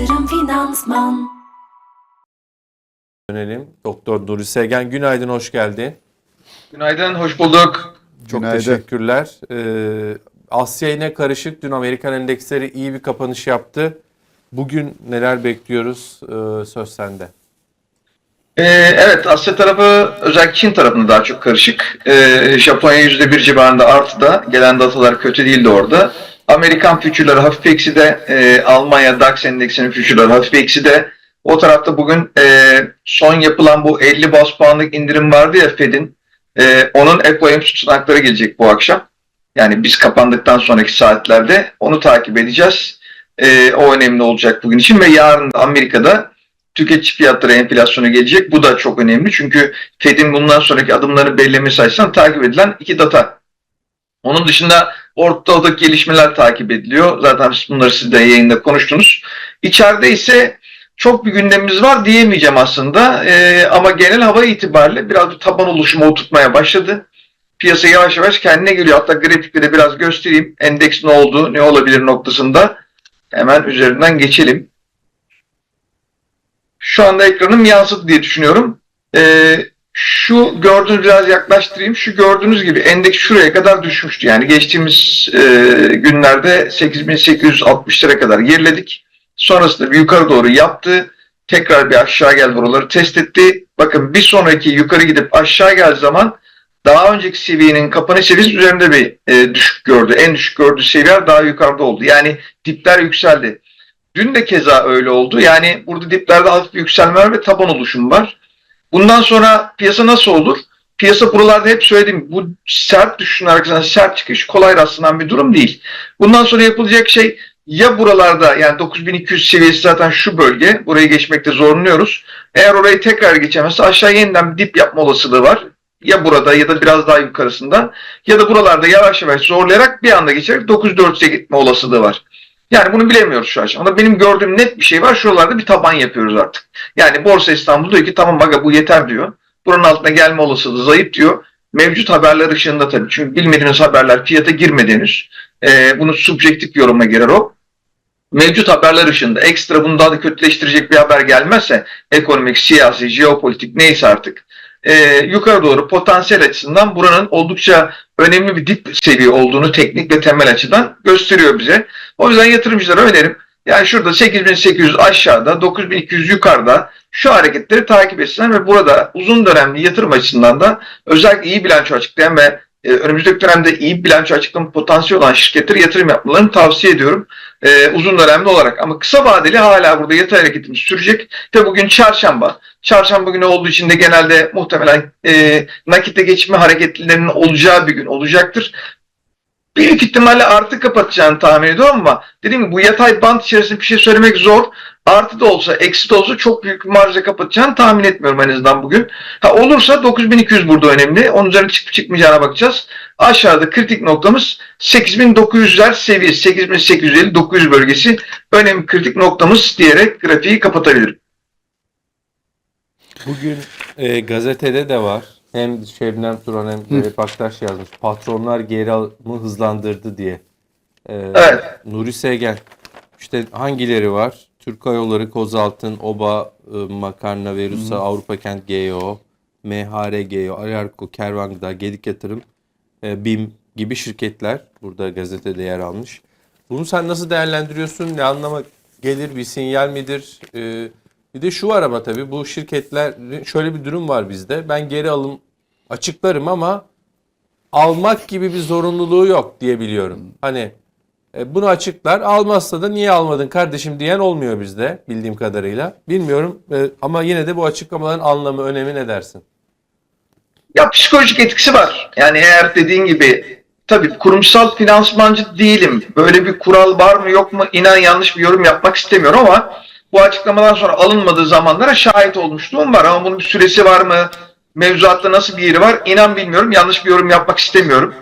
Yatırım Finansman Dönelim. Doktor Nuri Segen günaydın, hoş geldin. Günaydın, hoş bulduk. Çok Günaydın. teşekkürler. Ee, Asya yine karışık. Dün Amerikan endeksleri iyi bir kapanış yaptı. Bugün neler bekliyoruz? Ee, söz sende. Ee, evet, Asya tarafı, özellikle Çin tarafında daha çok karışık. Ee, Japonya %1 civarında artıda, gelen datalar kötü değildi orada. Amerikan fütürleri hafif ekside, e, Almanya DAX endeksinin fütürleri hafif ekside. O tarafta bugün e, son yapılan bu 50 bas puanlık indirim vardı ya Fed'in, e, onun FOMC tutanakları gelecek bu akşam. Yani biz kapandıktan sonraki saatlerde onu takip edeceğiz. E, o önemli olacak bugün için ve yarın da Amerika'da tüketici fiyatları enflasyonu gelecek. Bu da çok önemli çünkü Fed'in bundan sonraki adımları belirlemesi açısından takip edilen iki data. Onun dışında ortadaki gelişmeler takip ediliyor. Zaten bunları siz de yayında konuştunuz. İçeride ise çok bir gündemimiz var diyemeyeceğim aslında. Ee, ama genel hava itibariyle biraz bir taban oluşumu oturtmaya başladı. Piyasa yavaş yavaş kendine geliyor. Hatta grafikleri biraz göstereyim. Endeks ne oldu, ne olabilir noktasında. Hemen üzerinden geçelim. Şu anda ekranım yansıdı diye düşünüyorum. Ee, şu gördüğünüz biraz yaklaştırayım. Şu gördüğünüz gibi endeks şuraya kadar düşmüştü. Yani geçtiğimiz e, günlerde 8860'lara kadar geriledik. Sonrasında bir yukarı doğru yaptı. Tekrar bir aşağı geldi buraları test etti. Bakın bir sonraki yukarı gidip aşağı geldiği zaman daha önceki seviyenin kapanış seviyesi üzerinde bir e, düşük gördü. En düşük gördüğü seviyeler daha yukarıda oldu. Yani dipler yükseldi. Dün de keza öyle oldu. Yani burada diplerde hafif bir yükselme var ve taban oluşumu var. Bundan sonra piyasa nasıl olur? Piyasa buralarda hep söyledim. Bu sert düşüşün arkasından sert çıkış kolay rastlanan bir durum değil. Bundan sonra yapılacak şey ya buralarda yani 9200 seviyesi zaten şu bölge. Burayı geçmekte zorlanıyoruz. Eğer orayı tekrar geçemezse aşağı yeniden bir dip yapma olasılığı var. Ya burada ya da biraz daha yukarısında ya da buralarda yavaş yavaş zorlayarak bir anda geçerek 9400'e gitme olasılığı var. Yani bunu bilemiyoruz şu aşamada. Benim gördüğüm net bir şey var. Şuralarda bir taban yapıyoruz artık. Yani Borsa İstanbul diyor ki tamam aga bu yeter diyor. Buranın altına gelme olasılığı zayıf diyor. Mevcut haberler ışığında tabii. Çünkü bilmediğiniz haberler fiyata girmedi henüz. Ee, bunun subjektif yoruma girer o. Mevcut haberler ışığında ekstra bunu daha da kötüleştirecek bir haber gelmezse ekonomik, siyasi, jeopolitik neyse artık e, yukarı doğru potansiyel açısından buranın oldukça önemli bir dip seviye olduğunu teknik ve temel açıdan gösteriyor bize. O yüzden yatırımcılara önerim. Yani şurada 8800 aşağıda, 9200 yukarıda şu hareketleri takip etsinler ve burada uzun dönemli yatırım açısından da özellikle iyi bilanço açıklayan ve e, önümüzdeki dönemde iyi bilanço açıklama potansiyeli olan şirketlere yatırım yapmalarını tavsiye ediyorum. e, uzun dönemli olarak. Ama kısa vadeli hala burada yatay hareketimiz sürecek. Ve bugün çarşamba. Çarşamba günü olduğu için de genelde muhtemelen e, nakitte geçme hareketlerinin olacağı bir gün olacaktır. Büyük ihtimalle artı kapatacağını tahmin ediyorum ama dediğim gibi bu yatay bant içerisinde bir şey söylemek zor. Artı da olsa, eksi de olsa çok büyük bir marja kapatacağını tahmin etmiyorum en azından bugün. Ha olursa 9200 burada önemli. Onun üzerine çıkıp çıkmayacağına bakacağız. Aşağıda kritik noktamız 8900'ler seviyesi, 8850-900 bölgesi önemli kritik noktamız diyerek grafiği kapatabilirim. Bugün e, gazetede de var. Hem Şebnem Turan hem Recep Aktaş yazmış. Patronlar geri alımı hızlandırdı diye. Ee, Evet. Nuri Segen. İşte hangileri var? Türk Hava Yolları, Kozaltın, OBA, e, Makarna, Verusa, Avrupa Kent GEO, MHR GEO, Alarko, Kervan Gıda, Gedik Yatırım, e, BİM gibi şirketler burada gazetede yer almış. Bunu sen nasıl değerlendiriyorsun? Ne anlama gelir? Bir sinyal midir? Ee, bir de şu var ama tabii bu şirketler şöyle bir durum var bizde. Ben geri alım açıklarım ama almak gibi bir zorunluluğu yok diye biliyorum. Hani e, bunu açıklar. Almazsa da niye almadın kardeşim diyen olmuyor bizde bildiğim kadarıyla. Bilmiyorum e, ama yine de bu açıklamaların anlamı, önemi ne dersin? Ya psikolojik etkisi var. Yani eğer dediğin gibi tabii kurumsal finansmancı değilim. Böyle bir kural var mı yok mu inan yanlış bir yorum yapmak istemiyorum ama bu açıklamadan sonra alınmadığı zamanlara şahit olmuşluğum var. Ama bunun bir süresi var mı? Mevzuatta nasıl bir yeri var? İnan bilmiyorum. Yanlış bir yorum yapmak istemiyorum.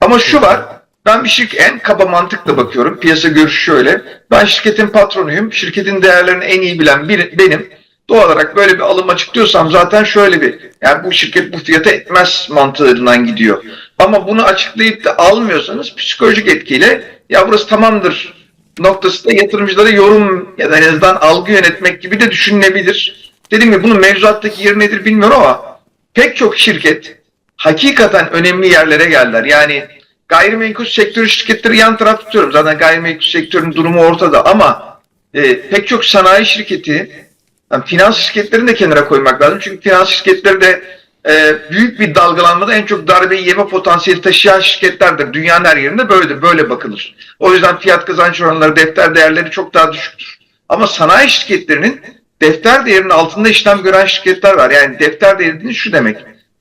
Ama şu var. Ben bir şirket en kaba mantıkla bakıyorum. Piyasa görüşü şöyle. Ben şirketin patronuyum. Şirketin değerlerini en iyi bilen bir, benim. Doğal olarak böyle bir alım açıklıyorsam zaten şöyle bir yani bu şirket bu fiyata etmez mantığından gidiyor. Ama bunu açıklayıp da almıyorsanız psikolojik etkiyle ya burası tamamdır noktasında yatırımcılara yorum ya da en azından algı yönetmek gibi de düşünülebilir. Dediğim gibi bunun mevzuattaki yeri nedir bilmiyorum ama pek çok şirket hakikaten önemli yerlere geldiler. Yani gayrimenkul sektörü şirketleri yan taraf tutuyorum. Zaten gayrimenkul sektörünün durumu ortada ama e, pek çok sanayi şirketi yani finans şirketlerini de kenara koymak lazım. Çünkü finans şirketleri de e, büyük bir dalgalanmada en çok darbeyi yeme potansiyeli taşıyan şirketlerdir. Dünyanın her yerinde böyledir. Böyle bakılır. O yüzden fiyat kazanç oranları, defter değerleri çok daha düşüktür. Ama sanayi şirketlerinin defter değerinin altında işlem gören şirketler var. Yani defter değeri dediğiniz şu demek.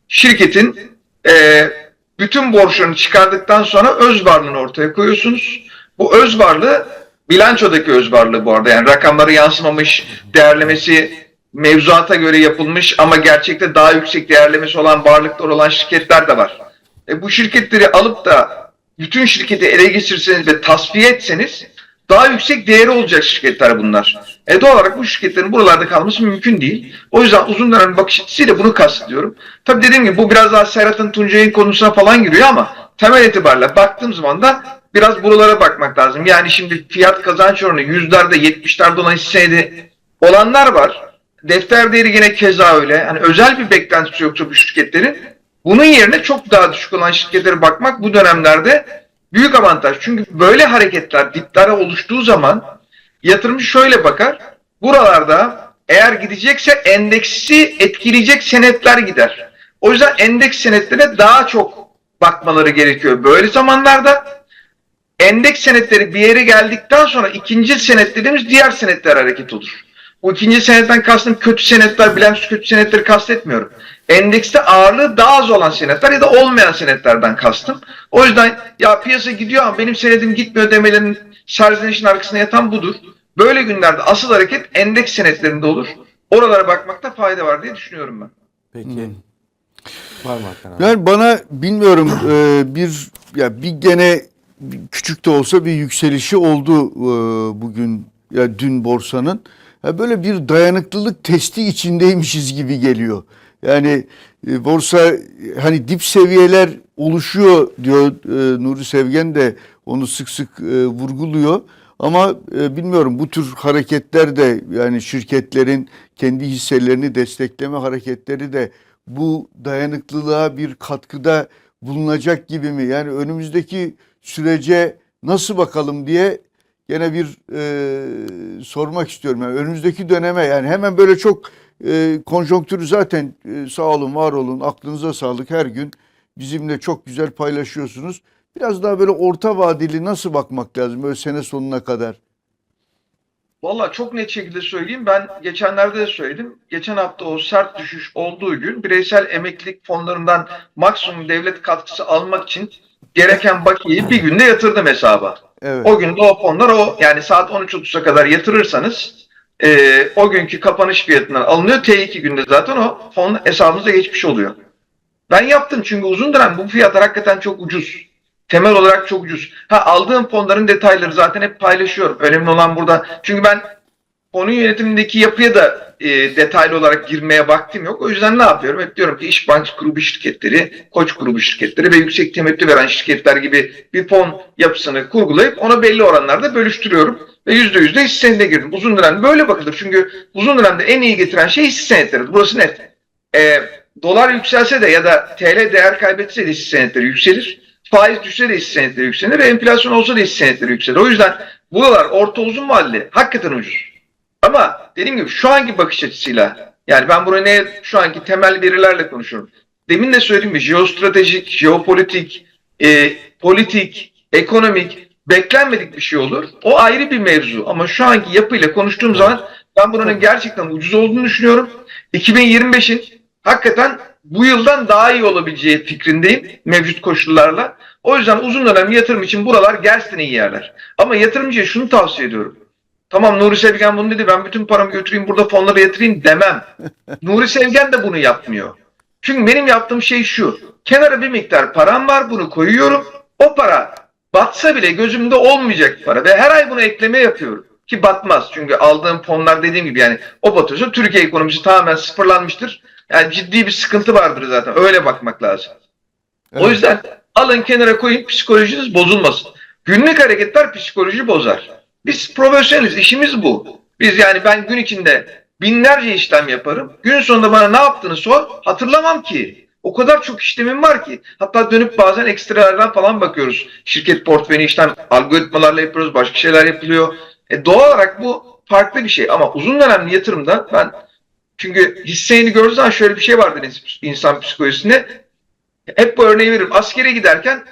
Şirketin e, bütün borçlarını çıkardıktan sonra öz varlığını ortaya koyuyorsunuz. Bu öz varlığı bilançodaki öz varlığı bu arada. Yani rakamları yansımamış, değerlemesi mevzuata göre yapılmış ama gerçekte daha yüksek değerlemesi olan varlıklar olan şirketler de var. E, bu şirketleri alıp da bütün şirketi ele geçirseniz ve tasfiye etseniz daha yüksek değeri olacak şirketler bunlar. E doğal olarak bu şirketlerin buralarda kalması mümkün değil. O yüzden uzun dönem bakış açısıyla bunu kastediyorum. Tabii dediğim gibi bu biraz daha Serhat'ın Tuncay'ın konusuna falan giriyor ama temel itibariyle baktığım zaman da biraz buralara bakmak lazım. Yani şimdi fiyat kazanç oranı yüzlerde, yetmişlerde olan hisseydi olanlar var. Defter değeri yine keza öyle. Hani özel bir beklentisi yoksa bu şirketlerin. Bunun yerine çok daha düşük olan şirketlere bakmak bu dönemlerde büyük avantaj. Çünkü böyle hareketler diplara oluştuğu zaman yatırımcı şöyle bakar. Buralarda eğer gidecekse endeksi etkileyecek senetler gider. O yüzden endeks senetlerine daha çok bakmaları gerekiyor. Böyle zamanlarda endeks senetleri bir yere geldikten sonra ikinci senet dediğimiz diğer senetler hareket olur. Bu ikinci senetten kastım kötü senetler, bilanço kötü senetleri kastetmiyorum. Endekste ağırlığı daha az olan senetler ya da olmayan senetlerden kastım. O yüzden ya piyasa gidiyor ama benim senedim gitmiyor demelerinin serzenişin arkasında yatan budur. Böyle günlerde asıl hareket endeks senetlerinde olur. Oralara bakmakta fayda var diye düşünüyorum ben. Peki. Var mı Hakan abi? Yani bana bilmiyorum e, bir ya bir gene küçük de olsa bir yükselişi oldu e, bugün ya dün borsanın. Ya böyle bir dayanıklılık testi içindeymişiz gibi geliyor. Yani e, borsa hani dip seviyeler oluşuyor diyor e, Nuri Sevgen de onu sık sık e, vurguluyor. Ama e, bilmiyorum bu tür hareketler de yani şirketlerin kendi hisselerini destekleme hareketleri de bu dayanıklılığa bir katkıda bulunacak gibi mi? Yani önümüzdeki sürece nasıl bakalım diye gene bir e, sormak istiyorum. Yani önümüzdeki döneme yani hemen böyle çok e, konjonktürü zaten e, sağ olun var olun aklınıza sağlık her gün bizimle çok güzel paylaşıyorsunuz. Biraz daha böyle orta vadeli nasıl bakmak lazım böyle sene sonuna kadar? Valla çok net şekilde söyleyeyim. Ben geçenlerde de söyledim. Geçen hafta o sert düşüş olduğu gün bireysel emeklilik fonlarından maksimum devlet katkısı almak için gereken bakiyeyi bir günde yatırdım hesaba. Evet. O gün de o fonlar o yani saat 13.30'a kadar yatırırsanız e, o günkü kapanış fiyatından alınıyor. T2 günde zaten o fon hesabınıza geçmiş oluyor. Ben yaptım çünkü uzun dönem bu fiyatlar hakikaten çok ucuz. Temel olarak çok ucuz. Ha aldığım fonların detayları zaten hep paylaşıyorum. Önemli olan burada. Çünkü ben fonu yönetimindeki yapıya da e, detaylı olarak girmeye vaktim yok. O yüzden ne yapıyorum? Hep diyorum ki İş Bank grubu şirketleri, Koç grubu şirketleri ve yüksek temettü veren şirketler gibi bir fon yapısını kurgulayıp ona belli oranlarda bölüştürüyorum. Ve yüzde yüzde hisse senedine girdim. Uzun dönemde böyle bakılır. Çünkü uzun dönemde en iyi getiren şey hisse senetleridir. Burası net. E, dolar yükselse de ya da TL değer kaybetse de hisse senetleri yükselir. Faiz düşse de hisse senetleri yükselir enflasyon olsa da hisse senetleri yükselir. O yüzden buralar orta uzun vadeli hakikaten ucuz. Ama dediğim gibi şu anki bakış açısıyla yani ben buraya ne şu anki temel verilerle konuşuyorum. Demin de söylediğim gibi jeostratejik, jeopolitik, e, politik, ekonomik beklenmedik bir şey olur. O ayrı bir mevzu ama şu anki yapıyla konuştuğum zaman ben buranın gerçekten ucuz olduğunu düşünüyorum. 2025'in hakikaten bu yıldan daha iyi olabileceği fikrindeyim mevcut koşullarla. O yüzden uzun dönem yatırım için buralar gerçekten iyi yerler. Ama yatırımcıya şunu tavsiye ediyorum. Tamam Nuri Sevgen bunu dedi ben bütün paramı götüreyim burada fonlara yatırayım demem. Nuri Sevgen de bunu yapmıyor. Çünkü benim yaptığım şey şu. Kenara bir miktar param var bunu koyuyorum. O para batsa bile gözümde olmayacak para ve her ay bunu ekleme yapıyorum. Ki batmaz çünkü aldığım fonlar dediğim gibi yani o batıyorsa Türkiye ekonomisi tamamen sıfırlanmıştır. Yani ciddi bir sıkıntı vardır zaten öyle bakmak lazım. O Evet. yüzden alın kenara koyun psikolojiniz bozulmasın. Günlük hareketler psikoloji bozar. Biz profesyoneliz, işimiz bu. Biz yani ben gün içinde binlerce işlem yaparım. Gün sonunda bana ne yaptığını sor, hatırlamam ki. O kadar çok işlemim var ki. Hatta dönüp bazen ekstralardan falan bakıyoruz. Şirket portföyünü işlem algoritmalarla yapıyoruz, başka şeyler yapılıyor. E doğal olarak bu farklı bir şey ama uzun dönemli yatırımda ben çünkü hisseyi gördüğü zaman şöyle bir şey vardır ins- insan psikolojisinde. Hep bu örneği veririm. Askere giderken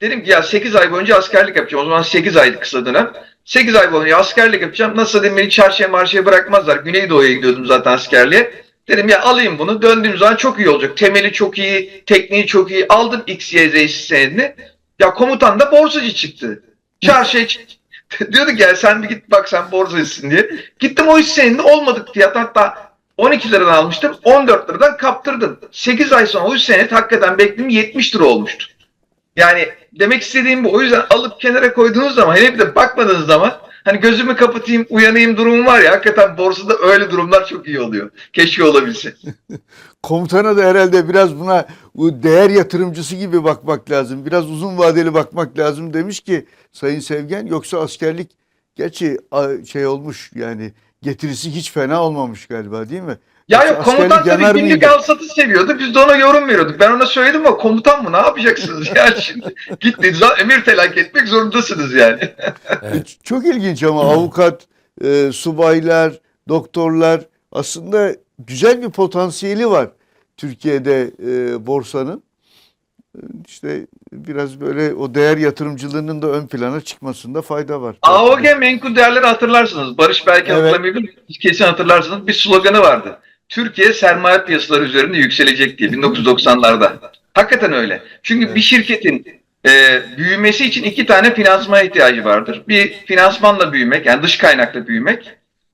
dedim ki ya 8 ay boyunca askerlik yapacağım. O zaman 8 aydı kısa dönem. 8 ay boyunca askerlik yapacağım. Nasıl dedim beni çarşıya marşıya bırakmazlar. Güneydoğu'ya gidiyordum zaten askerliğe. Dedim ya alayım bunu. Döndüğüm zaman çok iyi olacak. Temeli çok iyi, tekniği çok iyi. Aldım X, Y, Z senedini. Ya komutan da borsacı çıktı. Çarşıya çıktı. Diyordu ki ya sen bir git bak sen borsacısın diye. Gittim o hisse senedini olmadık fiyat hatta 12 liradan almıştım. 14 liradan kaptırdım. 8 ay sonra o senet hakikaten beklediğim 70 lira olmuştu. Yani demek istediğim bu. O yüzden alıp kenara koyduğunuz zaman hele bir de bakmadığınız zaman hani gözümü kapatayım uyanayım durumu var ya hakikaten borsada öyle durumlar çok iyi oluyor. Keşke olabilse. Komutana da herhalde biraz buna bu değer yatırımcısı gibi bakmak lazım. Biraz uzun vadeli bakmak lazım demiş ki Sayın Sevgen yoksa askerlik gerçi şey olmuş yani getirisi hiç fena olmamış galiba değil mi? Ya yok komutan tabii günlük mıydı? al satı seviyordu. Biz de ona yorum veriyorduk. Ben ona söyledim ama komutan mı ne yapacaksınız? Yani şimdi gittiğiniz zaman emir telak etmek zorundasınız yani. Evet. E, Çok ilginç ama avukat, e, subaylar, doktorlar aslında güzel bir potansiyeli var Türkiye'de e, borsanın. İşte biraz böyle o değer yatırımcılığının da ön plana çıkmasında fayda var. AOG menkul değerleri hatırlarsınız. Barış belki Evet. hatırlamayabilir. Kesin hatırlarsınız. Bir sloganı vardı. Türkiye sermaye piyasaları üzerinde yükselecek diye 1990'larda. Hakikaten öyle. Çünkü Evet. bir şirketin e, büyümesi için iki tane finansmana ihtiyacı vardır. Bir finansmanla büyümek, yani dış kaynakla büyümek.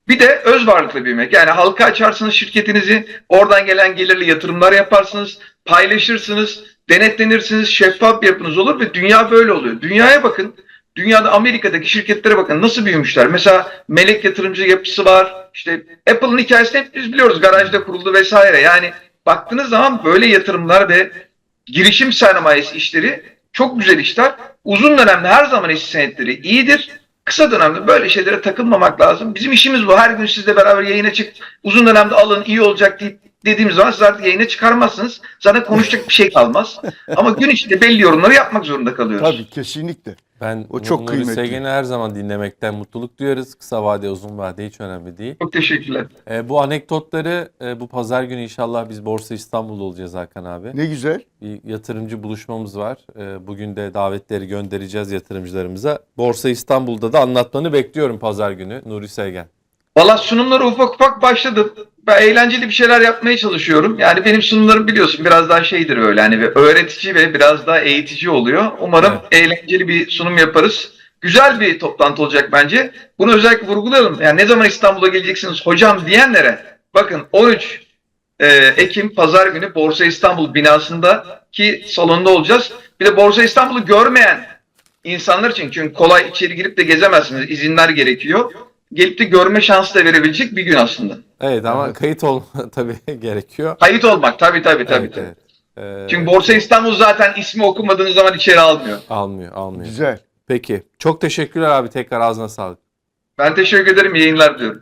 Bir de öz varlıkla büyümek. Yani halka açarsınız şirketinizi, oradan gelen gelirli yatırımlar yaparsınız, paylaşırsınız, denetlenirsiniz, şeffaf bir yapınız olur ve dünya böyle oluyor. Dünyaya bakın. Dünyada Amerika'daki şirketlere bakın nasıl büyümüşler. Mesela melek yatırımcı yapısı var. İşte Apple'ın hikayesini hep biz biliyoruz. Garajda kuruldu vesaire. Yani baktığınız zaman böyle yatırımlar ve girişim sermayesi işleri çok güzel işler. Uzun dönemde her zaman hisse senetleri iyidir. Kısa dönemde böyle şeylere takılmamak lazım. Bizim işimiz bu. Her gün sizle beraber yayına çık. Uzun dönemde alın iyi olacak deyip dediğimiz zaman siz artık yayına çıkarmazsınız. Zaten konuşacak bir şey kalmaz. Ama gün içinde belli yorumları yapmak zorunda kalıyoruz. Tabii kesinlikle. Ben O çok Nuri kıymetli. Sevgen'i her zaman dinlemekten mutluluk duyarız. Kısa vade, uzun vade hiç önemli değil. Çok teşekkürler. E, bu anekdotları e, bu pazar günü inşallah biz Borsa İstanbul'da olacağız Hakan abi. Ne güzel. Bir yatırımcı buluşmamız var. E, bugün de davetleri göndereceğiz yatırımcılarımıza. Borsa İstanbul'da da anlatmanı bekliyorum pazar günü Nuri Sevgen. Valla sunumlara ufak ufak başladım. Ben eğlenceli bir şeyler yapmaya çalışıyorum. Yani benim sunumlarım biliyorsun biraz daha şeydir böyle hani öğretici ve biraz daha eğitici oluyor. Umarım eğlenceli bir sunum yaparız. Güzel bir toplantı olacak bence. Bunu özellikle vurgulayalım. Yani ne zaman İstanbul'a geleceksiniz hocam diyenlere bakın 13 e, Ekim pazar günü Borsa İstanbul binasında ki salonda olacağız. Bir de Borsa İstanbul'u görmeyen insanlar için çünkü kolay içeri girip de gezemezsiniz. İzinler gerekiyor. Gelip de görme şansı da verebilecek bir gün aslında. Evet ama Evet. kayıt olma tabii gerekiyor. Kayıt olmak tabii tabii tabii. Evet, tabii. evet. E, Çünkü Borsa İstanbul zaten ismi okumadığınız zaman içeri almıyor. almıyor, almıyor. Güzel. Peki. Çok teşekkürler abi. Tekrar ağzına sağlık. Ben teşekkür ederim. iyi Yayınlar diliyorum.